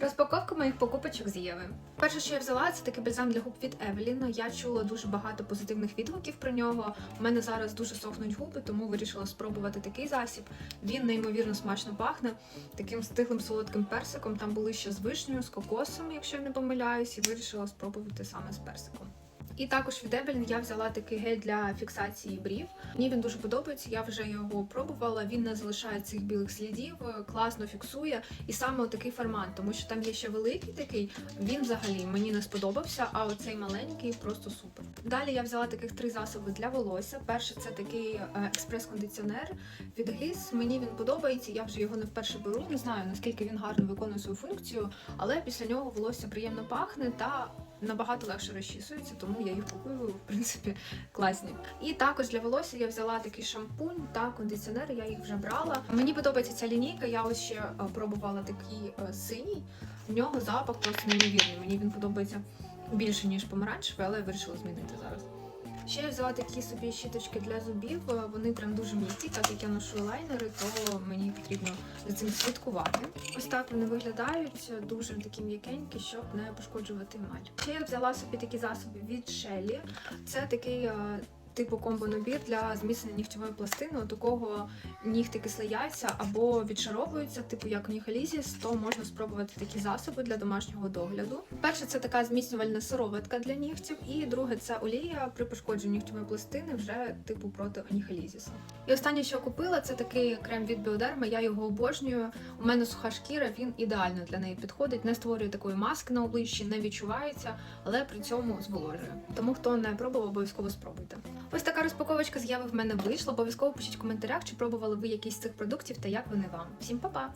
Розпаковка моїх покупочок з Єви. Перше, що я взяла, це такий бальзам для губ від Евелін. Я чула дуже багато позитивних відгуків про нього. У мене зараз дуже сохнуть губи, тому вирішила спробувати такий засіб. Він неймовірно смачно пахне таким стиглим солодким персиком. Там були ще з вишнею, з кокосом, якщо я не помиляюсь, і вирішила спробувати саме з персиком. І також від Evelyn я взяла такий гель для фіксації брів. Мені він дуже подобається. Я вже його пробувала. Він не залишає цих білих слідів, класно фіксує. І саме такий формат, тому що там є ще великий такий. Він взагалі мені не сподобався. А оцей маленький просто супер. Далі я взяла таких три засоби для волосся. Перший це такий е, експрес-кондиціонер від Гіс. Мені він подобається. Я вже його не вперше беру. Не знаю наскільки він гарно виконує свою функцію, але після нього волосся приємно пахне та набагато легше розчісується, тому я їх купую, в принципі, класні. І також для волосся я взяла такий шампунь та кондиціонер, я їх вже брала. Мені подобається ця лінійка, я ось ще е, пробувала такий е, синій. В нього запах просто неймовірний. Мені він подобається більше, ніж помаранчевий, але я вирішила змінити зараз. Ще я взяла такі собі щіточки для зубів. е, Вони прям дуже м'які, так як я ношу лайнери, то мені потрібно за цим слідкувати. Ось так вони виглядають дуже такі м'якенькі, щоб не пошкоджувати емаль. Ще я взяла собі такі засоби від Shelly. Це такий. Типу комбо-набір для зміцнення нігтєвої пластини, у такого нігтики слияються або відшаровуються, типу як нігелізіс, то можна спробувати такі засоби для домашнього догляду. Перше, це така зміцнювальна сироватка для нігтів, і друге це олія при пошкодженні нігтєвої пластини вже типу проти нігелізісу. І останнє, що купила, це такий крем від Біодерма. Я його обожнюю. У мене суха шкіра, він ідеально для неї підходить, не створює такої маски на обличчі, не відчувається, але при цьому зволожує. Тому хто не пробував, обов'язково спробуйте. Ось така розпаковочка з'яви в мене вийшла. Обов'язково пишіть в коментарях, чи пробували ви якісь з цих продуктів та як вони вам. Всім па-па!